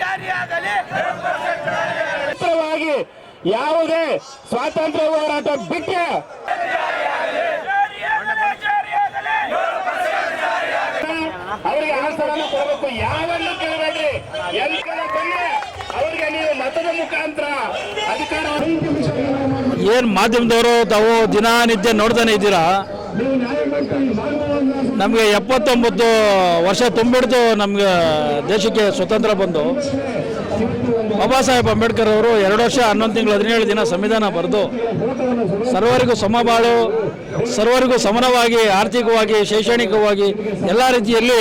ಜಾರಿಯಾಗಲಿ ಯಾವುದೇ ಸ್ವಾತಂತ್ರ್ಯ ಹೋರಾಟ ಬಿಟ್ಟೆ ಅವರಿಗೆ ಆಸನ ಕೊಡಬೇಕು. ಯಾವನ್ನು ಕೇಳಬೇಡ್ರಿ. ಎಲ್ಲ ಬನ್ನಿ ಅವರಿಗೆ ನೀವು ಮತದ ಮುಖಾಂತರ ಅಧಿಕಾರ ಏನು ಮಾಧ್ಯಮದವರು ತಾವು ದಿನಾನಿತ್ಯ ನೋಡ್ತಾನೆ ಇದ್ದೀರಾ? ನಮಗೆ ಎಪ್ಪತ್ತೊಂಬತ್ತು ವರ್ಷ ತುಂಬಿಡ್ತು ನಮಗೆ ದೇಶಕ್ಕೆ ಸ್ವತಂತ್ರ ಬಂದು. ಬಾಬಾ ಸಾಹೇಬ್ ಅಂಬೇಡ್ಕರ್ ಅವರು ಎರಡು ವರ್ಷ ಹನ್ನೊಂದು ತಿಂಗಳು ಹದಿನೇಳು ದಿನ ಸಂವಿಧಾನ ಬರೆದು ಸರ್ವರಿಗೂ ಸಮಬಾಳು, ಸರ್ವರಿಗೂ ಸಮನವಾಗಿ, ಆರ್ಥಿಕವಾಗಿ, ಶೈಕ್ಷಣಿಕವಾಗಿ ಎಲ್ಲ ರೀತಿಯಲ್ಲಿ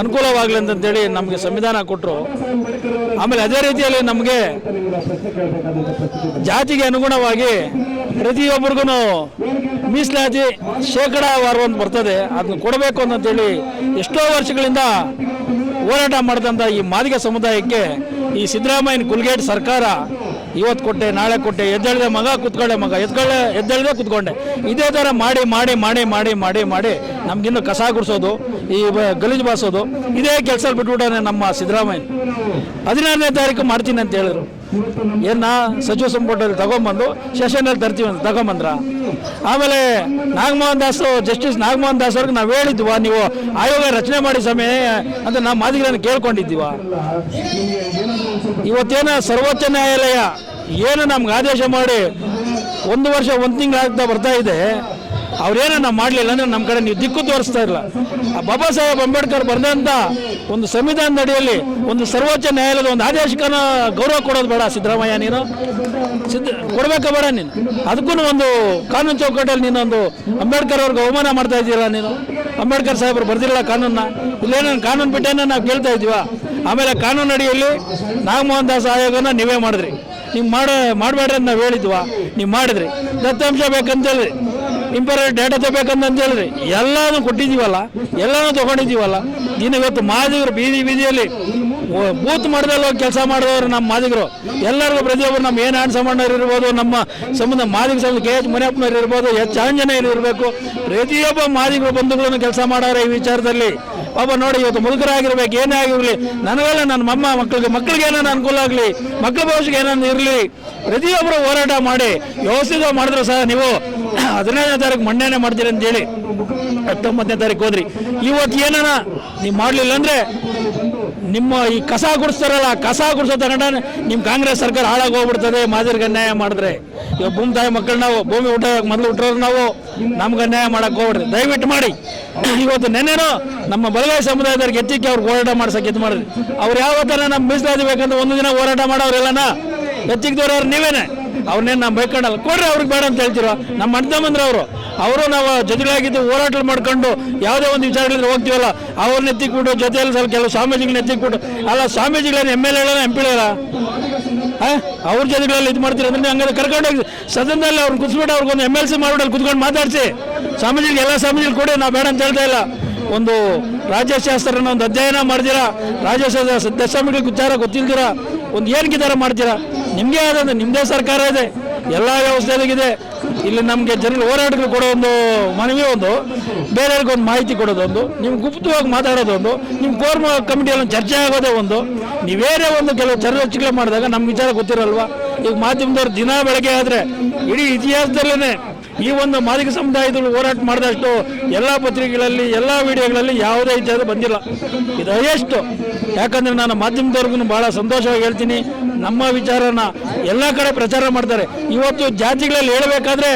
ಅನುಕೂಲವಾಗಲಿ ಅಂತಂತೇಳಿ ನಮಗೆ ಸಂವಿಧಾನ ಕೊಟ್ಟರು ಆಮೇಲೆ ಅದೇ ರೀತಿಯಲ್ಲಿ ನಮಗೆ ಜಾತಿಗೆ ಅನುಗುಣವಾಗಿ ಪ್ರತಿಯೊಬ್ಬರಿಗೂ ಮೀಸಲಾತಿ ಶೇಕಡಾವಾರು ಅಂತ ಬರ್ತದೆ. ಅದನ್ನ ಕೊಡಬೇಕು ಅಂತಂತೇಳಿ ಎಷ್ಟೋ ವರ್ಷಗಳಿಂದ ಹೋರಾಟ ಮಾಡಿದಂಥ ಈ ಮಾದಿಗ ಸಮುದಾಯಕ್ಕೆ ಈ ಸಿದ್ದರಾಮಯ್ಯನ ಕುಲ್ಗೇಟ್ ಸರ್ಕಾರ ಇವತ್ತು ಕೊಟ್ಟೆ, ನಾಳೆ ಕೊಟ್ಟೆ, ಎದ್ದೇಳಿದೆ ಮಗ, ಕುತ್ಕೊಳ್ಳೆ ಮಗ, ಎದ್ಕೊಳ್ಳೆ, ಎದ್ದೇಳಿದೆ ಕುತ್ಕೊಂಡೆ. ಇದೇ ಥರ ಮಾಡಿ ಮಾಡಿ ಮಾಡಿ ಮಾಡಿ ಮಾಡಿ ಮಾಡಿ ನಮ್ಗಿನ್ನೂ ಕಸ ಗುಡಿಸೋದು, ಈ ಗಲೀಜು ಬಾಸೋದು ಇದೇ ಕೆಲಸ ಬಿಟ್ಬಿಟ್ಟಾನೆ ನಮ್ಮ ಸಿದ್ದರಾಮಯ್ಯ. ಹದಿನಾರನೇ ತಾರೀಕು ಮಾಡ್ತೀನಿ ಅಂತ ಹೇಳಿದ್ರು. ಏನ ಸಚಿವ ಸಂಪುಟದಲ್ಲಿ ತಗೊಂಬಂದು ಸೆಷನಲ್ಲಿ ತರ್ತೀವಿ ಅಂತ ತಗೊಂಬಂದ್ರ? ಆಮೇಲೆ ನಾಗಮೋಹನ್ ದಾಸ್ ಜಸ್ಟಿಸ್ ನಾಗಮೋಹನ್ ದಾಸ್ ಅವ್ರಿಗೆ ನಾವು ಹೇಳಿದ್ವ ನೀವು ಆಯೋಗ ರಚನೆ ಮಾಡಿ ಸಮಯ ಅಂತ ನಾವು ಮಾದಿಗಳನ್ನು ಕೇಳ್ಕೊಂಡಿದ್ದೀವ? ಇವತ್ತೇನ ಸರ್ವೋಚ್ಚ ನ್ಯಾಯಾಲಯ ಏನು ನಮ್ಗೆ ಆದೇಶ ಮಾಡಿ ಒಂದು ವರ್ಷ ಒಂದು ತಿಂಗಳಾಗ್ತಾ ಬರ್ತಾ ಇದೆ? ಅವ್ರೇನೋ ನಾವು ಮಾಡಲಿಲ್ಲ ಅಂದ್ರೆ ನಮ್ಮ ಕಡೆ ನೀವು ದಿಕ್ಕು ತೋರಿಸ್ತಾ ಇಲ್ಲ ಆ ಬಾಬಾ ಸಾಹೇಬ್ ಅಂಬೇಡ್ಕರ್ ಬರೆದಂಥ ಒಂದು ಸಂವಿಧಾನದ ಅಡಿಯಲ್ಲಿ ಒಂದು ಸರ್ವೋಚ್ಚ ನ್ಯಾಯಾಲಯದ ಒಂದು ಆದೇಶಕ್ಕನ ಗೌರವ ಕೊಡೋದು ಬೇಡ ಸಿದ್ದರಾಮಯ್ಯ, ನೀನು. ಸಿದ್ಧ ಕೊಡ್ಬೇಕ ಬೇಡ ನೀನು. ಅದಕ್ಕೂ ಒಂದು ಕಾನೂನು ಚೌಕಟ್ಟಲ್ಲಿ ನೀನೊಂದು ಅಂಬೇಡ್ಕರ್ ಅವ್ರಿಗೆ ಅವಮಾನ ಮಾಡ್ತಾ ಇದ್ದೀರಾ ನೀನು? ಅಂಬೇಡ್ಕರ್ ಸಾಹೇಬರು ಬರ್ದಿರಲ್ಲ ಕಾನೂನ ಇಲ್ಲೇನೋ ಕಾನೂನು ಬಿಟ್ಟೇನ ನಾವು ಕೇಳ್ತಾ ಇದ್ದೀವ? ಆಮೇಲೆ ಕಾನೂನು ಅಡಿಯಲ್ಲಿ ನಾಗಮೋಹನ್ ದಾಸ್ ಆಯೋಗನ ನೀವೇ ಮಾಡಿದ್ರಿ. ನೀವು ಮಾಡ, ಮಾಡಬೇಡ್ರಿ ಅಂತ ನಾವು ಹೇಳಿದ್ವಾ? ನೀವು ಮಾಡಿದ್ರಿ. ದತ್ತಾಂಶ ಬೇಕಂತೇಳಿ ಇಂಪೋರ್ಟೆಂಟ್ ಡೇಟಾ ತಗೋಬೇಕಂತ ಹೇಳಿದ್ರಿ ಎಲ್ಲಾನು ಕೊಟ್ಟಿದ್ದೀವಲ್ಲ, ಎಲ್ಲಾನು ತಗೊಂಡಿದ್ದೀವಲ್ಲ. ಇನ್ನು ಇವತ್ತು ಮಾದಿಗರು ಬೀದಿ ಬೀದಿಯಲ್ಲಿ ಬೂತ್ ಮಾಡಿದಲ್ಲ ಕೆಲಸ ಮಾಡಿದವರು ನಮ್ಮ ಮಾದಿಗರು. ಎಲ್ಲರಿಗೂ ಪ್ರತಿಯೊಬ್ಬರು ನಮ್ಮ ಏನು ಆನ್ ಸಾಮಾನ್ಯರು ಇರ್ಬೋದು, ನಮ್ಮ ಸಂಬಂಧ ಮಾದಿಗ ಸಂಬಂಧ ಕೆ ಎಚ್ ಮನೆಯಪ್ಪನವ್ರು ಇರ್ಬೋದು, ಎಚ್ ಆಂಜನೇಯರು ಇರಬೇಕು. ಪ್ರತಿಯೊಬ್ಬ ಮಾದಿಗರು ಬಂಧುಗಳನ್ನು ಕೆಲಸ ಮಾಡೋರು ಈ ವಿಚಾರದಲ್ಲಿ. ಪಾಪ ನೋಡಿ ಇವತ್ತು ಮುದುಕರಾಗಿರ್ಬೇಕು, ಏನೇ ಆಗಿರಲಿ, ನನಗೆಲ್ಲ ನನ್ನ ಮಮ್ಮ ಮಕ್ಕಳಿಗೆ ಮಕ್ಕಳಿಗೆ ಏನಾನ ಅನುಕೂಲ ಆಗಲಿ ಮಕ್ಕಳ ಭವಿಷ್ಯಕ್ಕೆ ಏನಾದ್ರು ಇರಲಿ ಪ್ರತಿಯೊಬ್ಬರು ಹೋರಾಟ ಮಾಡಿ ವ್ಯವಸ್ಥಿತ ಮಾಡಿದ್ರು ಸಹ ನೀವು ಹದಿನೈದನೇ ತಾರೀಕು ಮಂಡನೆ ಮಾಡ್ತೀರಿ ಅಂತೇಳಿ ಹತ್ತೊಂಬತ್ತನೇ ತಾರೀಕು ಹೋದ್ರಿ. ಇವತ್ತು ಏನಾನ ನೀವು ಮಾಡಲಿಲ್ಲ ಅಂದರೆ ನಿಮ್ಮ ಈ ಕಸ ಗುಡಿಸ್ತಾರಲ್ಲ, ಕಸ ಗುಡಿಸೋ ತಗೊಂಡ ನಿಮ್ಮ ಕಾಂಗ್ರೆಸ್ ಸರ್ಕಾರ ಹಾಳಾಗಿ ಹೋಗ್ಬಿಡ್ತದೆ, ಮಾದರಿಗೆ ಅನ್ಯಾಯ ಮಾಡಿದ್ರೆ. ಇವಾಗ ಭೂಮಿ ತಾಯಿ ನಾವು, ಭೂಮಿ ಊಟ ಮೊದಲು ಹುಟ್ಟೋರು ನಾವು, ನಮ್ಗೆ ಅನ್ಯಾಯ ಮಾಡಕ್ಕೆ ಹೋಗ್ಬಿಡ್ರಿ. ದಯವಿಟ್ಟು ಮಾಡಿ. ಇವತ್ತು ನೆನ್ನೆನೋ ನಮ್ಮ ಬಲಗಾಯಿ ಸಮುದಾಯದವ್ರಿಗೆ ಎತ್ತಿಕ್ಕೆ ಅವ್ರಿಗೆ ಹೋರಾಟ ಮಾಡ್ಸಕ್ಕೆ ಇದು ಮಾಡಿದ್ರಿ. ಅವ್ರು ಯಾವ ಥರ ನಮ್ಮ ಮೀಸಲಾತಿ ಬೇಕಂತ ಒಂದು ದಿನ ಹೋರಾಟ ಮಾಡೋರೆಲ್ಲನ ಎತ್ತಿಕ್ದವ್ರು ನೀವೇನೆ? ಅವ್ರನ್ನೇನು ನಾವು ಬೈಕೊಂಡಲ್ಲ. ಕೊಡ್ರಿ, ಅವ್ರಿಗೆ ಬೇಡ ಅಂತ ಹೇಳ್ತೀರ. ನಮ್ಮ ಅಣ್ಣ ಬಂದ್ರೆ ಅವರು. ಅವರು ನಾವು ಜೊತೆಗಳಾಗಿದ್ದು ಹೋರಾಟ ಮಾಡ್ಕೊಂಡು ಯಾವುದೇ ಒಂದು ವಿಚಾರಗಳಿದ್ರೆ ಹೋಗ್ತೀವಲ್ಲ, ಅವ್ರನ್ನ ಎತ್ತಿಕ್ಬಿಟ್ಟು ಜೊತೆಯಲ್ಲಿ ಸ್ವಲ್ಪ ಕೆಲವು ಸ್ವಾಮೀಜಿಗಳನ್ನ ಎತ್ತಿಕ್ಬಿಟ್ಟು, ಅಲ್ಲ ಸ್ವಾಮೀಜಿಗಳನ್ನ M L A M P ಅವ್ರ ಜೊತೆಗಳಲ್ಲಿ ಇದು ಮಾಡ್ತೀರಿ? ಅಂದ್ರೆ ಹಂಗಾದ್ರೆ ಕರ್ಕೊಂಡು ಹೋಗಿ, ಸದನದಲ್ಲಿ ಅವ್ರನ್ನ ಕುಸ್ಬಿಟ್ಟು ಅವ್ರಿಗೊಂದು ಎಂ ಎಲ್ ಸಿ ಮಾಡ್ಬಿಟ್ಟು ಅಲ್ಲಿ ಕುತ್ಕೊಂಡು ಮಾತಾಡಿಸಿ. ಸ್ವಾಮೀಜಿಗೆ ಎಲ್ಲ ಸ್ವಾಮೀಜಿಗಳು ಕೊಡಿ, ನಾವು ಬೇಡ ಅಂತ ಹೇಳ್ತಾ ಇಲ್ಲ. ಒಂದು ರಾಜ್ಯಶಾಸ್ತ್ರನ ಒಂದು ಅಧ್ಯಯನ ಮಾಡಿದಿರ? ರಾಜ್ಯಶಾಸ್ತ್ರ ದಶಮಿಗಳಿಗೆ ವಿಚಾರ ಗೊತ್ತಿಲ್ದಿರಾ? ಒಂದು ಏನಕ್ಕೆ ಥರ ಮಾಡ್ತೀರಾ? ನಿಮಗೆ ಆದಂತ ನಿಮ್ಮದೇ ಸರ್ಕಾರ ಇದೆ, ಎಲ್ಲ ವ್ಯವಸ್ಥೆಯಾಗಿದೆ ಇಲ್ಲಿ ನಮಗೆ ಜನರು ಹೋರಾಟಗಳು ಕೊಡೋ ಒಂದು ಮನವಿ ಒಂದು, ಬೇರೆಯವ್ರಿಗೆ ಒಂದು ಮಾಹಿತಿ ಕೊಡೋದೊಂದು ನೀವು ಗುಪ್ತವಾಗಿ ಮಾತಾಡೋದೊಂದು ನಿಮ್ಮ ಕೋರ್ ಕಮಿಟಿಯಲ್ಲಿ ಚರ್ಚೆ ಆಗೋದೇ ಒಂದು. ನೀವೇನೇ ಒಂದು ಕೆಲವು ಚರ್ಚೆಗಳು ಮಾಡಿದಾಗ ನಮ್ಮ ವಿಚಾರ ಗೊತ್ತಿರಲ್ವಾ? ಈಗ ಮಾಧ್ಯಮದವ್ರು ದಿನ ಬೆಳಗ್ಗೆ ಆದರೆ ಇಡೀ ಇತಿಹಾಸದಲ್ಲೇ ಈ ಒಂದು ಮಾದಿಗ ಸಮುದಾಯದಲ್ಲಿ ಹೋರಾಟ ಮಾಡಿದಷ್ಟು ಎಲ್ಲ ಪತ್ರಿಕೆಗಳಲ್ಲಿ, ಎಲ್ಲ ವಿಡಿಯೋಗಳಲ್ಲಿ ಯಾವುದೇ ಇತಿಹಾಸ ಬಂದಿಲ್ಲ. ಇದು ಹೈಯೆಸ್ಟ್. ಯಾಕಂದ್ರೆ ನಾನು ಮಾಧ್ಯಮದವ್ರಿಗೂ ಭಾಳ ಸಂತೋಷವಾಗಿ ಹೇಳ್ತೀನಿ. ನಮ್ಮ ವಿಚಾರನ ಎಲ್ಲ ಕಡೆ ಪ್ರಚಾರ ಮಾಡ್ತಾರೆ. ಇವತ್ತು ಜಾತಿಗಳಲ್ಲಿ ಹೇಳಬೇಕಾದ್ರೆ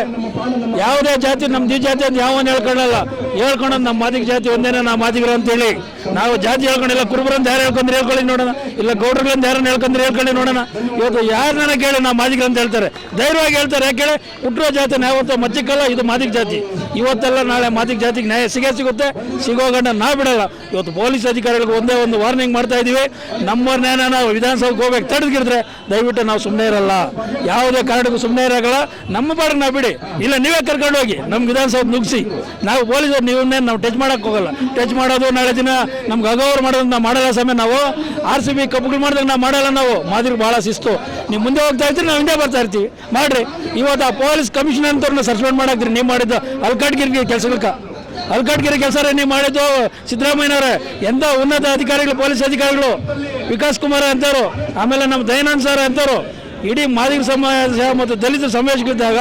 ಯಾವುದೇ ಜಾತಿ ನಮ್ಮ ಈ ಜಾತಿ ಅಂತ ಯಾವನು ಹೇಳ್ಕೊಳ್ಳಲ್ಲ. ಹೇಳ್ಕೊಳ್ಳೋದು ನಮ್ಮ ಮಾದಿಗ ಜಾತಿ ಒಂದೇನ ನಾವು ಮಾದಿಗರು ಅಂತೇಳಿ. ನಾವು ಜಾತಿ ಹೇಳ್ಕೊಂಡಿಲ್ಲ ಕುರುಬರಂತ ಯಾರು ಹೇಳ್ಕೊಂಡ್ರೆ ಹೇಳ್ಕೊಳ್ಳಿ ನೋಡೋಣ. ಇಲ್ಲ ಗೌಡ್ರುಗಳಂತ ಯಾರನ್ನ ಹೇಳ್ಕೊಂಡ್ರೆ ಹೇಳ್ಕೊಳ್ಳಿ ನೋಡೋಣ. ಇವತ್ತು ಯಾರನ್ನ ಕೇಳಿ ನಾವು ಮಾದಿಗರು ಅಂತ ಹೇಳ್ತಾರೆ. ಧೈರ್ಯವಾಗಿ ಹೇಳ್ತಾರೆ, ಯಾಕೆ ಹುಟ್ಟಿರೋ ಜಾತಿ ಯಾವತ್ತೂ ಮಚ್ಚಿಕ್ಕಲ್ಲ ಇದು ಮಾದಿಗ ಜಾತಿ. ಇವತ್ತೆಲ್ಲ ನಾಳೆ ಮಾದಿಗ ಜಾತಿಗೆ ನ್ಯಾಯ ಸಿಗೇ ಸಿಗುತ್ತೆ. ಸಿಗೋ ಗಂಡ ನಾವು ಬಿಡಲ್ಲ. ಇವತ್ತು ಪೊಲೀಸ್ ಅಧಿಕಾರಿಗಳಿಗೆ ಒಂದೇ ಒಂದು ವಾರ್ನಿಂಗ್ ಮಾಡ್ತಾ ಇದೀವಿ. ನಮ್ಮ ನ್ಯಾಯ ನಾವು ವಿಧಾನಸೌಧಕ್ಕೆ ಹೋಗ್ಬೇಕು. ತಡೆದ್ಗಿಡಿದ್ರೆ ದಯವಿಟ್ಟು ನಾವು ಸುಮ್ಮನೆ ಇರಲ್ಲ. ಯಾವುದೇ ಕಾರಣಕ್ಕೂ ಸುಮ್ಮನೆ ಇರೋಲ್ಲ ನಮ್ಮ ಪಾಡಿಗೆ ನಾವು ಬಿಡಿ. ಇಲ್ಲ, ನೀವೇ ಕರ್ಕೊಂಡು ಹೋಗಿ ನಮ್ಮ ವಿಧಾನಸೌಧ ನುಗ್ಸಿ. ನಾವು ಪೊಲೀಸರು ನೀವನ್ನೇ ನಾವು ಟಚ್ ಮಾಡಕ್ಕೆ ಹೋಗಲ್ಲ. ಟಚ್ ಮಾಡೋದು ನಾಳೆ ದಿನ ನಮ್ಗೆ ಅಗೌರ್ ಮಾಡೋದು ನಾವು ಮಾಡಲ್ಲ ಸಮಯ ನಾವು. ಆರ್ ಸಿ ಬಿ ಕಪ್ಪುಗಳು ಮಾಡಿದಾಗ ನಾವು ಮಾಡಲ್ಲ ನಾವು. ಮಾದರಿ ಭಾಳ ಶಿಸ್ತು. ನೀವು ಮುಂದೆ ಹೋಗ್ತಾ ಇರ್ತೀರಿ, ನಾವು ಹಿಂದೆ ಬರ್ತಾ ಇರ್ತೀವಿ. ಮಾಡ್ರಿ. ಇವತ್ತು ಆ ಪೊಲೀಸ್ ಕಮಿಷನರ್ ಅಂತವ್ರನ್ನ ಸಸ್ಪೆಂಡ್ ಮಾಡಾಕ್ತೀರಿ ನೀವು ಮಾಡಿದ್ದು ಅಲ್ಕಾಟ್ಗಿರಿ ಕೆಲಸಕ್ಕೆ ಅಲ್ಕಾಡ್ಗಿರಿ ಕೆಲಸ ನೀವು ಮಾಡಿದ್ದು ಸಿದ್ದರಾಮಯ್ಯನವರೇ. ಎಂಥ ಉನ್ನತ ಅಧಿಕಾರಿಗಳು ಪೊಲೀಸ್ ಅಧಿಕಾರಿಗಳು. ವಿಕಾಸ್ ಕುಮಾರ್ ಅಂತವರು. ಆಮೇಲೆ ನಮ್ಮ ದಯಾನಂದ್ ಸರ್ ಅಂತವರು. ಇಡೀ ಮಾದಿಗ ಸಮಾಜ ಮತ್ತು ದಲಿತ ಸಮಾವೇಶಗಳಿದ್ದಾಗ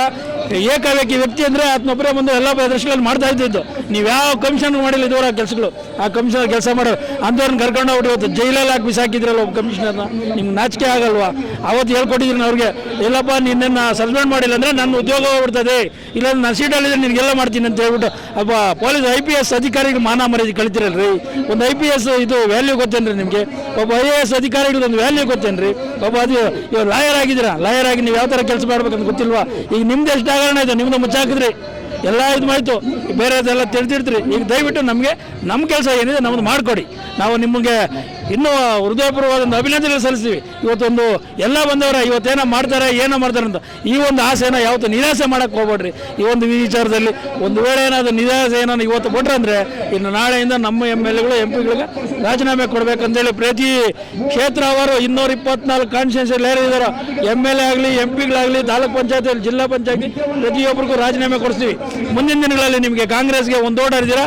ಏಕಾವೇಕಿ ವ್ಯಕ್ತಿ ಅಂದರೆ ಆತ್ಮೊಬ್ಬರೇ ಬಂದು ಎಲ್ಲ ಪ್ರದರ್ಶನಗಳು ಮಾಡ್ತಾ ಇದ್ದಿದ್ದು. ನೀವು ಯಾವ ಕಮಿಷನ್ ಮಾಡಿಲ್ಲ ಇದುವರೆಗೆ ಕೆಲಸಗಳು. ಆ ಕಮಿಷನರ್ ಕೆಲಸ ಮಾಡೋ ಅಂಥವ್ರನ್ನ ಕರ್ಕೊಂಡು ಹೋಗ್ಬಿಟ್ಟು ಇವತ್ತು ಜೈಲಲ್ಲಿ ಹಾಕಿ ಬಿಸಾಕಿದ್ರಲ್ಲ ಒಬ್ಬ ಕಮಿಷನರ್ನ ನಿಮ್ಗೆ ನಾಚಿಕೆ ಆಗಲ್ವಾ? ಅವತ್ತು ಹೇಳ್ಕೊಟ್ಟಿದ್ದೀನಿ ಅವ್ರಿಗೆ ಇಲ್ಲಪ್ಪ ನಿನ್ನನ್ನು ಸಸ್ಪೆಂಡ್ ಮಾಡಿಲ್ಲ ಅಂದರೆ ನನ್ನ ಉದ್ಯೋಗ ಹೋಗ್ಬಿಡ್ತದೆ. ಇಲ್ಲ ನಾನು ಸೀಟಲ್ಲಿದ್ರೆ ನಿನಗೆಲ್ಲ ಮಾಡ್ತೀನಿ ಅಂತ ಹೇಳ್ಬಿಟ್ಟು ಅಪ್ಪ ಪೊಲೀಸ್ ಐ ಪಿ ಎಸ್ ಅಧಿಕಾರಿಗೆ ಮಾನ ಮರ್ಯಾದೆ ಕಳಿತಿರಲ್ರಿ? ಒಂದು ಐ ಪಿ ಎಸ್ ಇದು ವ್ಯಾಲ್ಯೂ ಗೊತ್ತೇನ್ರಿ ನಿಮಗೆ? ಒಬ್ಬ ಐ ಎ ಎಸ್ ಅಧಿಕಾರಿಗಳು ಒಂದು ವ್ಯಾಲ್ಯೂ ಗೊತ್ತೇನ್ರಿ? ಒಬ್ಬ ಅದು ಇವಾಗ ಲಾಯರ್ ಆಗಿದ್ದೀರಾ? ಲಾಯರ್ ಆಗಿ ನೀವು ಯಾವ ಥರ ಕೆಲಸ ಮಾಡ್ಬೇಕಂತ ಗೊತ್ತಿಲ್ವಾ? ಈಗ ನಿಮ್ದು ಎಷ್ಟು ಹಗರಣ ಇದೆ, ನಿಮ್ದು ಮುಚ್ಚಾಕಿದ್ರಿ. ಎಲ್ಲ ಇದು ಬೇರೆ ಬೇರೆದೆಲ್ಲ ತಿಳಿದಿರ್ತೀರಿ. ಈಗ ದಯವಿಟ್ಟು ನಮಗೆ ನಮ್ಮ ಕೆಲಸ ಏನಿದೆ ನಮ್ಮದು ಮಾಡಿಕೊಡಿ. ನಾವು ನಿಮಗೆ ಇನ್ನೂ ಹೃದಯಪೂರ್ವವಾದ ಒಂದು ಅಭಿನಂದನೆ ಸಲ್ಲಿಸ್ತೀವಿ. ಇವತ್ತೊಂದು ಎಲ್ಲ ಬಂದವರ ಇವತ್ತೇನೋ ಮಾಡ್ತಾರೆ, ಏನೋ ಮಾಡ್ತಾರೆ ಅಂತ ಈ ಒಂದು ಆಸೆನ ಯಾವತ್ತೂ ನಿರಾಸೆ ಮಾಡಕ್ಕೆ ಹೋಗ್ಬೇಡ್ರಿ. ಈ ಒಂದು ವಿಚಾರದಲ್ಲಿ ಒಂದು ವೇಳೆ ಏನಾದರೂ ನಿರಾಸೆ ಏನಾದ್ರು ಇವತ್ತು ಕೊಟ್ರೆ ಅಂದರೆ ಇನ್ನು ನಾಳೆಯಿಂದ ನಮ್ಮ ಎಂ ಎಲ್ ಎಗಳು, ಎಂ ಪಿಗಳಿಗೆ ರಾಜೀನಾಮೆ ಕೊಡ್ಬೇಕಂತೇಳಿ ಪ್ರತಿ ಕ್ಷೇತ್ರ ಅವರು ಇನ್ನೂರ ಇಪ್ಪತ್ನಾಲ್ಕು ಕಾನ್ಸ್ಟಿಟ್ಯೂನ್ಸಿ ಯಾರಿದ್ದಾರೋ ಎಂ ಎಲ್ ಎ ಆಗಲಿ, ಎಂ ಪಿಗಳಾಗಲಿ, ತಾಲೂಕ್ ಪಂಚಾಯತ್ ಜಿಲ್ಲಾ ಪಂಚಾಯತಿ ಪ್ರತಿಯೊಬ್ಬರಿಗೂ ರಾಜೀನಾಮೆ ಕೊಡಿಸ್ತೀವಿ. ಮುಂದಿನ ದಿನಗಳಲ್ಲಿ ನಿಮಗೆ ಕಾಂಗ್ರೆಸ್ಗೆ ಒಂದು ಓಡಾಡಿದ್ದೀರಾ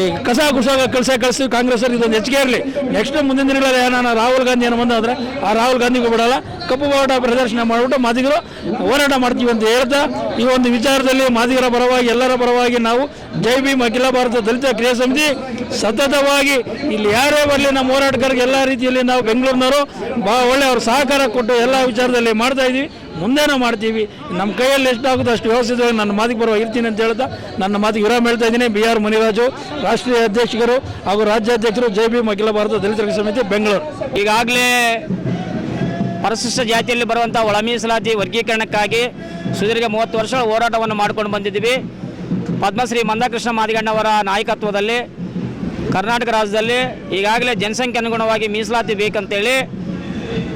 ಈ ಕಸ ಕುಸಾಗ ಕಳ್ಸ ಕಳಿಸಿ ಕಾಂಗ್ರೆಸ್ ಇದೊಂದು ಹೆಚ್ಚಿಗೆ ಇರಲಿ. ನೆಕ್ಸ್ಟ್ ಮುಂದಿನ ದಿನಗಳಲ್ಲಿ ಏನಾನ ರಾಹುಲ್ ಗಾಂಧಿ ಏನು ಬಂದಾದ್ರೆ ಆ ರಾಹುಲ್ ಗಾಂಧಿಗೂ ಬಿಡಲ್ಲ. ಕಪ್ಪು ಬಾವುಟ ಪ್ರದರ್ಶನ ಮಾಡಿಬಿಟ್ಟು ಮಾದಿಗರು ಹೋರಾಟ ಮಾಡ್ತೀವಿ ಅಂತ ಹೇಳ್ತಾ ಈ ಒಂದು ವಿಚಾರದಲ್ಲಿ ಮಾದಿಗರ ಪರವಾಗಿ, ಎಲ್ಲರ ಪರವಾಗಿ ನಾವು ಜೈ ಭೀಮ್, ಅಖಿಲ ಭಾರತ ದಲಿತ ಕ್ರಿಯಾ ಸಮಿತಿ ಸತತವಾಗಿ ಇಲ್ಲಿ ಯಾರೇ ಬರಲಿ ನಮ್ಮ ಹೋರಾಟಗಾರರಿಗೆ ಎಲ್ಲ ರೀತಿಯಲ್ಲಿ ನಾವು ಬೆಂಗಳೂರಿನವರು ಬಹಳ ಒಳ್ಳೆ ಸಹಕಾರ ಕೊಟ್ಟು ಎಲ್ಲ ವಿಚಾರದಲ್ಲಿ ಮಾಡ್ತಾ ಇದ್ದೀವಿ ಮುಂದೇನೂ ಮಾಡ್ತೀವಿ. ನಮ್ಮ ಕೈಯಲ್ಲಿ ಎಷ್ಟಾಗುತ್ತೋ ಅಷ್ಟು ವ್ಯವಸ್ಥಿತವಾಗಿ ನನ್ನ ಮಾತಿಗೆ ಬರುವ ಇರ್ತೀನಿ ಅಂತ ಹೇಳ್ತಾ ನನ್ನ ಮಾತಿಗೆ ವಿರಾಮ ಹೇಳ್ತಾ ಇದ್ದೀನಿ. ಬಿ ಆರ್ ಮುನಿರಾಜು, ರಾಷ್ಟ್ರೀಯ ಅಧ್ಯಕ್ಷರು ಹಾಗೂ ರಾಜ್ಯಾಧ್ಯಕ್ಷರು ಜೆ ಬಿ ಅಖಿಲ ಭಾರತ ದಲಿತ ಸಮಿತಿ, ಬೆಂಗಳೂರು. ಈಗಾಗಲೇ ಪರಿಶಿಷ್ಟ ಜಾತಿಯಲ್ಲಿ ಬರುವಂಥ ಒಳ ಮೀಸಲಾತಿ ವರ್ಗೀಕರಣಕ್ಕಾಗಿ ಸುದೀರ್ಘ ಮೂವತ್ತು ವರ್ಷ ಹೋರಾಟವನ್ನು ಮಾಡಿಕೊಂಡು ಬಂದಿದ್ದೀವಿ. ಪದ್ಮಶ್ರೀ ಮಂದಕೃಷ್ಣ ಮಾದಿಗಣ್ಣವರ ನಾಯಕತ್ವದಲ್ಲಿ, ಕರ್ನಾಟಕ ರಾಜ್ಯದಲ್ಲಿ ಈಗಾಗಲೇ ಜನಸಂಖ್ಯೆ ಅನುಗುಣವಾಗಿ ಮೀಸಲಾತಿ ಬೇಕಂತೇಳಿ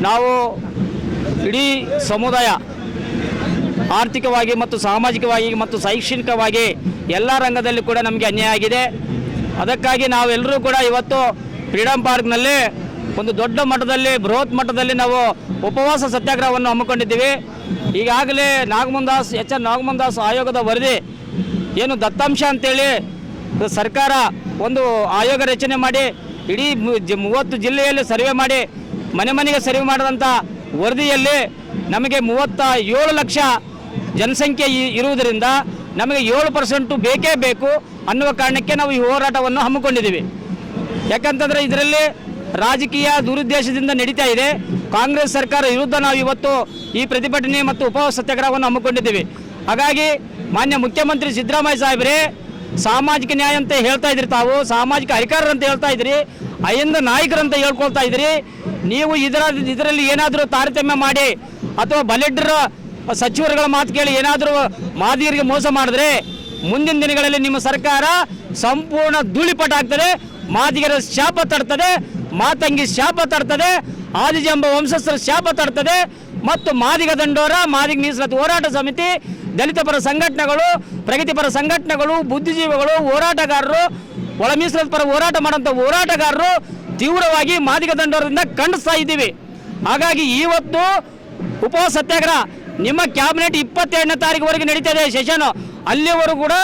ನಾವು ಇಡೀ ಸಮುದಾಯ ಆರ್ಥಿಕವಾಗಿ ಮತ್ತು ಸಾಮಾಜಿಕವಾಗಿ ಮತ್ತು ಶೈಕ್ಷಣಿಕವಾಗಿ ಎಲ್ಲ ರಂಗದಲ್ಲಿ ಕೂಡ ನಮಗೆ ಅನ್ಯಾಯ ಆಗಿದೆ. ಅದಕ್ಕಾಗಿ ನಾವೆಲ್ಲರೂ ಕೂಡ ಇವತ್ತು ಫ್ರೀಡಮ್ ಪಾರ್ಕ್ನಲ್ಲಿ ಒಂದು ದೊಡ್ಡ ಮಟ್ಟದಲ್ಲಿ, ಬೃಹತ್ ಮಟ್ಟದಲ್ಲಿ ನಾವು ಉಪವಾಸ ಸತ್ಯಾಗ್ರಹವನ್ನು ಹಮ್ಮಿಕೊಂಡಿದ್ದೀವಿ. ಈಗಾಗಲೇ ನಾಗಮೋಹನ್ ಎಚ್ ಎನ್ ನಾಗಮೋಹನ್ ದಾಸ್ ಆಯೋಗದ ವರದಿ ಏನು ದತ್ತಾಂಶ ಅಂತೇಳಿ ಸರ್ಕಾರ ಒಂದು ಆಯೋಗ ರಚನೆ ಮಾಡಿ, ಇಡೀ ಮೂವತ್ತು ಜಿಲ್ಲೆಯಲ್ಲಿ ಸರ್ವೆ ಮಾಡಿ, ಮನೆ ಮನೆಗೆ ಸರ್ವೆ ಮಾಡಿದಂಥ ವರದಿಯಲ್ಲಿ ನಮಗೆ ಮೂವತ್ತ ಏಳು ಲಕ್ಷ ಜನಸಂಖ್ಯೆ ಇರುವುದರಿಂದ ನಮಗೆ ಏಳು ಪರ್ಸೆಂಟು ಬೇಕೇ ಬೇಕು ಅನ್ನುವ ಕಾರಣಕ್ಕೆ ನಾವು ಈ ಹೋರಾಟವನ್ನು ಹಮ್ಮಿಕೊಂಡಿದ್ದೀವಿ. ಯಾಕಂತಂದರೆ ಇದರಲ್ಲಿ ರಾಜಕೀಯ ದುರುದ್ದೇಶದಿಂದ ನಡೀತಾ ಇದೆ. ಕಾಂಗ್ರೆಸ್ ಸರ್ಕಾರ ವಿರುದ್ಧ ನಾವು ಇವತ್ತು ಈ ಪ್ರತಿಭಟನೆ ಮತ್ತು ಉಪವಾಸ ಸತ್ಯಾಗ್ರಹವನ್ನು ಹಮ್ಮಿಕೊಂಡಿದ್ದೀವಿ. ಹಾಗಾಗಿ ಮಾನ್ಯ ಮುಖ್ಯಮಂತ್ರಿ ಸಿದ್ದರಾಮಯ್ಯ ಸಾಹೇಬ್ರೆ, ಸಾಮಾಜಿಕ ನ್ಯಾಯ ಅಂತ ಹೇಳ್ತಾ ಇದ್ರಿ ತಾವು, ಸಾಮಾಜಿಕ ಅಧಿಕಾರರಂತ ಹೇಳ್ತಾ ಇದ್ರಿ. ಅಹಿಂದ ನಾಯಕರಂತ ಹೇಳ್ಕೊಳ್ತಾ ಇದ್ರಿ. ನೀವು ಇದರ ಇದರಲ್ಲಿ ಏನಾದರೂ ತಾರತಮ್ಯ ಮಾಡಿ ಅಥವಾ ಬಲಿಡ್ರ ಸಚಿವರುಗಳ ಮಾತು ಕೇಳಿ ಏನಾದರೂ ಮಾದಿಗರಿಗೆ ಮೋಸ ಮಾಡಿದ್ರೆ ಮುಂದಿನ ದಿನಗಳಲ್ಲಿ ನಿಮ್ಮ ಸರ್ಕಾರ ಸಂಪೂರ್ಣ ಧೂಳಿಪಟ ಆಗ್ತದೆ, ಮಾದಿಗರ ಶಾಪ ತಡ್ತದೆ ಮಾತಂಗಿ ಶಾಪ ತಡ್ತದೆ ಆದಿಜಂಬ ವಂಶಸ್ಥರ ಶಾಪ ತಡ್ತದೆ ಮತ್ತು ಮಾದಿಗ ದಂಡೋರ, ಮಾದಿಗ ಮೀಸಲಾತಿ ಹೋರಾಟ ಸಮಿತಿ, ದಲಿತ ಪರ ಸಂಘಟನೆಗಳು ಪ್ರಗತಿಪರ ಸಂಘಟನೆಗಳು, ಬುದ್ಧಿಜೀವಿಗಳು, ಹೋರಾಟಗಾರರು ಒಳ ಮೀಸಲಾತಿ ಪರ ಹೋರಾಟ ಮಾಡುವಂಥ ಹೋರಾಟಗಾರರು ತೀವ್ರವಾಗಿ ಮಾದಿಗ ದಂಡವರಿಂದ ಖಂಡಿಸ್ತಾ ಇದ್ದೀವಿ. ಹಾಗಾಗಿ ಇವತ್ತು ಉಪ ಸತ್ಯಾಗ್ರಹ ನಿಮ್ಮ ಕ್ಯಾಬಿನೆಟ್ ಇಪ್ಪತ್ತೆರಡನೇ ತಾರೀಕುವರೆಗೆ ಇದೆ ಸೆಷನ್ ಅಲ್ಲಿವರೆಗೂ ಕೂಡ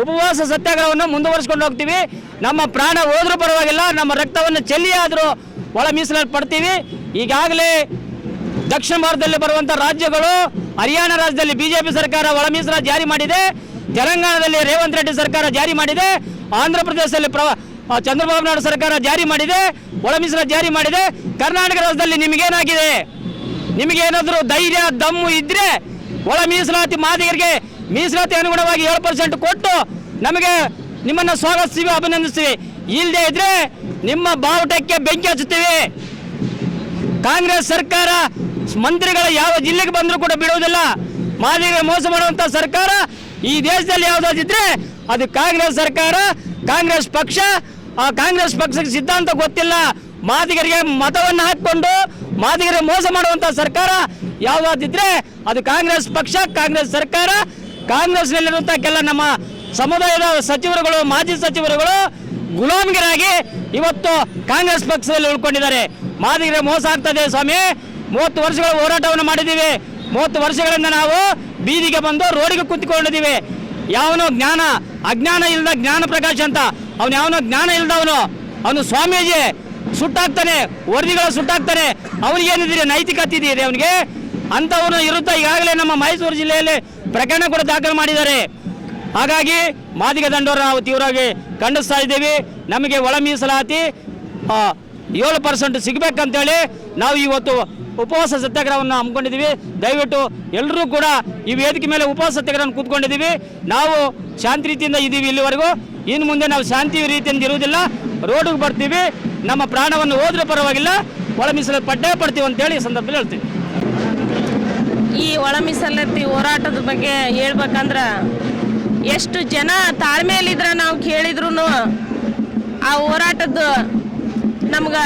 ಉಪವಾಸ ಸತ್ಯಾಗ್ರಹವನ್ನು ಮುಂದುವರಿಸಿಕೊಂಡು ಹೋಗ್ತೀವಿ. ನಮ್ಮ ಪ್ರಾಣ ಹೋದ್ರೂ ಪರವಾಗಿಲ್ಲ, ನಮ್ಮ ರಕ್ತವನ್ನು ಚೆಲ್ಲಿ ಆದರೂ ಒಳ ಮೀಸಲಾತಿ ಪಡ್ತೀವಿ. ಈಗಾಗಲೇ ದಕ್ಷಿಣ ಭಾರತದಲ್ಲಿ ಬರುವಂಥ ರಾಜ್ಯಗಳು, ಹರಿಯಾಣ ರಾಜ್ಯದಲ್ಲಿ ಬಿಜೆಪಿ ಸರ್ಕಾರ ಒಳ ಮೀಸಲಾತಿ ಜಾರಿ ಮಾಡಿದೆ. ತೆಲಂಗಾಣದಲ್ಲಿ ರೇವಂತ್ ರೆಡ್ಡಿ ಸರ್ಕಾರ ಜಾರಿ ಮಾಡಿದೆ. ಆಂಧ್ರ ಪ್ರದೇಶದಲ್ಲಿ ಪ್ರ ಚಂದ್ರಬಾಬು ನಾಯ್ಡು ಸರ್ಕಾರ ಜಾರಿ ಮಾಡಿದೆ, ಒಳ ಜಾರಿ ಮಾಡಿದೆ, ಕರ್ನಾಟಕ ರಾಜ್ಯದಲ್ಲಿ ನಿಮಗೇನಾಗಿದೆ? ನಿಮಗೇನಾದರೂ ಧೈರ್ಯ, ದಮ್ಮು ಇದ್ರೆ ಒಳ ಮೀಸಲಾತಿ ಮಾದಿಗರಿಗೆ ಮೀಸಲಾತಿ ಅನುಗುಣವಾಗಿ ಏಳು ಪರ್ಸೆಂಟ್ ಕೊಟ್ಟು ನಮಗೆ ನಿಮ್ಮನ್ನ ಸ್ವಾಗತಿಸ್ತೀವಿ, ಅಭಿನಂದಿಸ್ತೀವಿ. ಇಲ್ಲದೆ ಇದ್ರೆ ನಿಮ್ಮ ಬಾವುಟಕ್ಕೆ ಬೆಂಕಿ ಹಚ್ಚುತ್ತೀವಿ. ಕಾಂಗ್ರೆಸ್ ಸರ್ಕಾರ ಮಂತ್ರಿಗಳ ಯಾವ ಜಿಲ್ಲೆಗೆ ಬಂದರೂ ಕೂಡ ಬಿಡುವುದಿಲ್ಲ. ಮಾದಿಗರಿಗೆ ಮೋಸ ಮಾಡುವಂತ ಸರ್ಕಾರ ಈ ದೇಶದಲ್ಲಿ ಯಾವುದಾದಿದ್ರೆ ಅದು ಕಾಂಗ್ರೆಸ್ ಸರ್ಕಾರ, ಕಾಂಗ್ರೆಸ್ ಪಕ್ಷ, ಆ ಕಾಂಗ್ರೆಸ್ ಪಕ್ಷಕ್ಕೆ ಸಿದ್ಧಾಂತ ಗೊತ್ತಿಲ್ಲ. ಮಾದಿಗರಿಗೆ ಮತವನ್ನು ಹಾಕಿಕೊಂಡು, ಮಾದಿಗರಿಗೆ ಮೋಸ ಮಾಡುವಂತ ಸರ್ಕಾರ ಯಾವುದಾದಿದ್ರೆ ಅದು ಕಾಂಗ್ರೆಸ್ ಪಕ್ಷ, ಕಾಂಗ್ರೆಸ್ ಸರ್ಕಾರ ಕಾಂಗ್ರೆಸ್ನಲ್ಲಿರುವಂಥ ಕೆಲ ನಮ್ಮ ಸಮುದಾಯದ ಸಚಿವರುಗಳು, ಮಾಜಿ ಸಚಿವರುಗಳು ಗುಲಾಮಿಗರಾಗಿ ಇವತ್ತು ಕಾಂಗ್ರೆಸ್ ಪಕ್ಷದಲ್ಲಿ ಉಳ್ಕೊಂಡಿದ್ದಾರೆ. ಮಾದಿಗರ ಮೋಸ ಆಗ್ತದೆ ಸ್ವಾಮಿ. ಮೂವತ್ತು ವರ್ಷಗಳ ಹೋರಾಟವನ್ನು ಮಾಡಿದ್ದೀವಿ. ಮೂವತ್ತು ವರ್ಷಗಳಿಂದ ನಾವು ಬೀದಿಗೆ ಬಂದು ರೋಡಿಗೆ ಕೂತ್ಕೊಂಡಿದ್ದೀವಿ. ಯಾವನೋ ಜ್ಞಾನ, ಅಜ್ಞಾನ ಇಲ್ಲದ ಜ್ಞಾನ ಪ್ರಕಾಶ್ ಅಂತ. ಅವನು ಯಾವನೋ ಜ್ಞಾನ ಇಲ್ಲದವನು ಅವನು ಸ್ವಾಮೀಜಿ, ಸುಟ್ಟಾಗ್ತಾನೆ, ವರದಿಗಳು ಸುಟ್ಟಾಗ್ತಾನೆ. ಅವನಿಗೇನಿದ್ದೀರಿ ನೈತಿಕತೆ ಇದೆ ಅವನಿಗೆ. ಅಂಥವನು ಇರುತ್ತಾ? ಈಗಾಗಲೇ ನಮ್ಮ ಮೈಸೂರು ಜಿಲ್ಲೆಯಲ್ಲಿ ಪ್ರಕರಣ ಕೂಡ ದಾಖಲು ಮಾಡಿದ್ದಾರೆ. ಹಾಗಾಗಿ ಮಾದಿಗ ದಂಡೋರ ನಾವು ತೀವ್ರವಾಗಿ ಖಂಡಿಸ್ತಾ ಇದ್ದೀವಿ. ನಮಗೆ ಒಳ ಮೀಸಲಾತಿ ಏಳು ಪರ್ಸೆಂಟ್ ಸಿಗಬೇಕಂತೇಳಿ ನಾವು ಇವತ್ತು ಉಪವಾಸ ಸತ್ಯಾಗ್ರಹವನ್ನು ಹಮ್ಮಿಕೊಂಡಿದ್ದೀವಿ. ದಯವಿಟ್ಟು ಎಲ್ಲರೂ ಕೂಡ ಈ ವೇದಿಕೆ ಮೇಲೆ ಉಪವಾಸ ಸತ್ಯಾಗ್ರಹವನ್ನು ಕೂತ್ಕೊಂಡಿದ್ದೀವಿ. ನಾವು ಶಾಂತಿ ರೀತಿಯಿಂದ ಇದ್ದೀವಿ ಇಲ್ಲಿವರೆಗೂ. ಇನ್ನು ಮುಂದೆ ನಾವು ಶಾಂತಿ ರೀತಿಯಿಂದ ಇರುವುದಿಲ್ಲ. ರೋಡಿಗೆ ಬರ್ತೀವಿ. ನಮ್ಮ ಪ್ರಾಣವನ್ನು ಹೋದ್ರೂ ಪರವಾಗಿಲ್ಲ. ಒಳ ಮೀಸಲು ಪಡ್ಡೇ ಪಡ್ತೀವಿ ಅಂತೇಳಿ ಈ ಸಂದರ್ಭದಲ್ಲಿ ಹೇಳ್ತೀವಿ ಈ ಒಳ ಮೀಸಲತ್ತಿ ಹೋರಾಟದ ಬಗ್ಗೆ ಹೇಳ್ಬೇಕಂದ್ರ ಎಷ್ಟು ಜನ ತಾಳ್ಮೆಯಲ್ಲಿದ್ರೆ ನಾವು ಕೇಳಿದ್ರು ಆ ಹೋರಾಟದ ನಮ್ಗೆ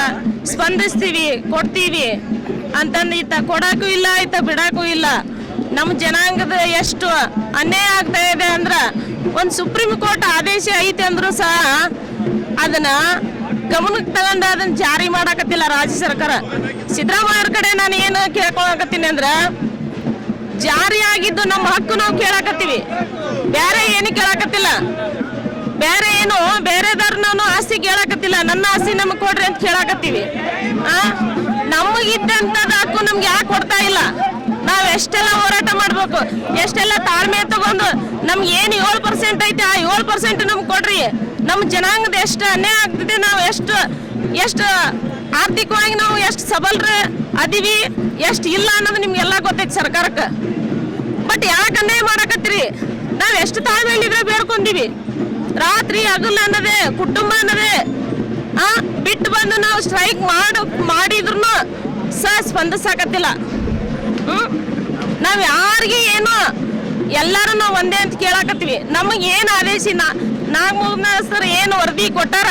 ಸ್ಪಂದಿಸ್ತೀವಿ, ಕೊಡ್ತೀವಿ. ಅಂತಂದು ಈತ ಕೊಡಕ್ಕೂ ಇಲ್ಲ, ಈತ ಬಿಡಕ್ಕೂ ಇಲ್ಲ. ನಮ್ಮ ಜನಾಂಗದ ಎಷ್ಟು ಅನ್ಯಾಯ ಆಗ್ತಾ ಇದೆ ಅಂದ್ರ ಒಂದು ಸುಪ್ರೀಂ ಕೋರ್ಟ್ ಆದೇಶ ಐತೆ ಅಂದ್ರೂ ಸಹ ಅದನ್ನ ಗಮನಕ್ಕೆ ತಗೊಂಡ ಅದನ್ನ ಜಾರಿ ಮಾಡಾಕತ್ತಿಲ್ಲ ರಾಜ್ಯ ಸರ್ಕಾರ. ಸಿದ್ದರಾಮಯ್ಯ ಕಡೆ ನಾನು ಏನು ಕೇಳ್ಕೊಳಕತ್ತೀನಿ ಅಂದ್ರ ಜಾರಿ ಆಗಿದ್ದು ನಮ್ಮ ಹಕ್ಕು ನಾವು ಕೇಳಾಕತ್ತೀವಿ. ಬೇರೆ ಏನು ಕೇಳಾಕತ್ತಿಲ್ಲ. ಬೇರೆ ಏನು ಬೇರೆದವ್ರನ್ನ ಆಸ್ತಿ ಕೇಳಾಕತ್ತಿಲ್ಲ. ನನ್ನ ಆಸ್ತಿ ನಮಗೆ ಕೊಡ್ರಿ ಅಂತ ಕೇಳಾಕತ್ತೀವಿ. ಆ? ನಮಗಿದ್ದಂಥದ್ದು ಹಕ್ಕು ನಮ್ಗೆ ಯಾಕೆ ಕೊಡ್ತಾ ಇಲ್ಲ. ನಾವ್ ಎಷ್ಟೆಲ್ಲ ಹೋರಾಟ ಮಾಡ್ಬೇಕು, ಎಷ್ಟೆಲ್ಲ ತಾಳ್ಮೆ ತಗೊಂಡು ನಮ್ಗೆ ಏನು ಏಳು ಪರ್ಸೆಂಟ್ ಐತೆ, ಆ ಏಳು ಪರ್ಸೆಂಟ್ ನಮ್ಗೆ ಕೊಡ್ರಿ. ನಮ್ಮ ಜನಾಂಗದ ಎಷ್ಟು ಅನ್ಯಾಯ ಆಗ್ತಿದೆ, ನಾವು ಎಷ್ಟು ಎಷ್ಟು ಆರ್ಥಿಕವಾಗಿ ನಾವು ಎಷ್ಟು ಸಬಲ್ರ ಅದೀವಿ, ಎಷ್ಟು ಇಲ್ಲ ಅನ್ನೋದು ನಿಮ್ಗೆಲ್ಲ ಗೊತ್ತೈತಿ ಸರ್ಕಾರಕ್ಕೆ. ಬಟ್ ಯಾಕೆ ಅನ್ಯಾಯ ಮಾಡಕತ್ತೀರಿ? ನಾವು ಎಷ್ಟು ತಾಳ್ಮೆಯಲ್ಲಿದ್ರೆ ಬೇಡ್ಕೊಂತೀವಿ ರಾತ್ರಿ ಹಗಲು ಅನ್ನೋದೇ, ಕುಟುಂಬ ಅನ್ನೋದೇ ಬಿಟ್ಟು ಬಂದು ನಾವು ಸ್ಟ್ರೈಕ್ ಮಾಡು ಮಾಡಿದ್ರು ಸಹ ಸ್ಪಂದಿಸಾಕತ್ತಿಲ್ಲ. ಹ್ಮ್? ನಾವ್ ಯಾರಿಗೆ ಏನು ಎಲ್ಲರೂ ನಾವು ಒಂದೇ ಅಂತ ಕೇಳಾಕತ್ತೀವಿ. ನಮಗೆ ಏನು ಆದೇಶ ನಾಗಮೋಹನ ಸರ್ ಏನು ವರದಿ ಕೊಟ್ಟಾರ?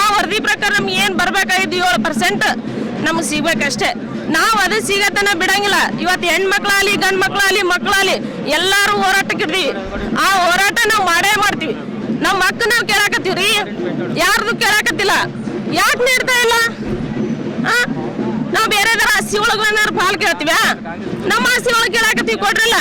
ಆ ವರದಿ ಪ್ರಕಾರ ನಮ್ಗೆ ಏನು ಬರ್ಬೇಕಾಗಿದ್ದು ಏಳು ಪರ್ಸೆಂಟ್ ನಮಗೆ ಸಿಗ್ಬೇಕಷ್ಟೇ ನಾವು ಅದು ಸಿಗತನ ಬಿಡಂಗಿಲ್ಲ. ಇವತ್ತು ಹೆಣ್ಮಕ್ಳಾಗಲಿ ಗಂಡು ಮಕ್ಳಾಗಲಿ ಮಕ್ಕಳಾಗಲಿ ಎಲ್ಲರೂ ಹೋರಾಟಕ್ಕೆ ಇರ್ತೀವಿ ಆ ಹೋರಾಟ ನಾವು ಮಾಡೇ ಮಾಡ್ತೀವಿ. ನಮ್ಮ ಮಕ್ಕ ನಾವು ಕೇಳಾಕತ್ತೀವ್ರಿ. ಯಾರ್ದು ಕೇಳಾಕತ್ತಿಲ್ಲ? ಯಾಕೆ ನೀಡ್ತಾ ಇಲ್ಲ? ಆ? ನಾವು ಬೇರೆದರ ಹಸಿ ಒಳಗೆ ಏನಾರು ಪಾಲ್ ಕೇಳ್ತೀವ ನಮ್ಮ ಹಸಿ ಒಳಗೆ ಕೇಳಾಕತ್ತೀವಿ ಕೊಡ್ರಲ್ಲ.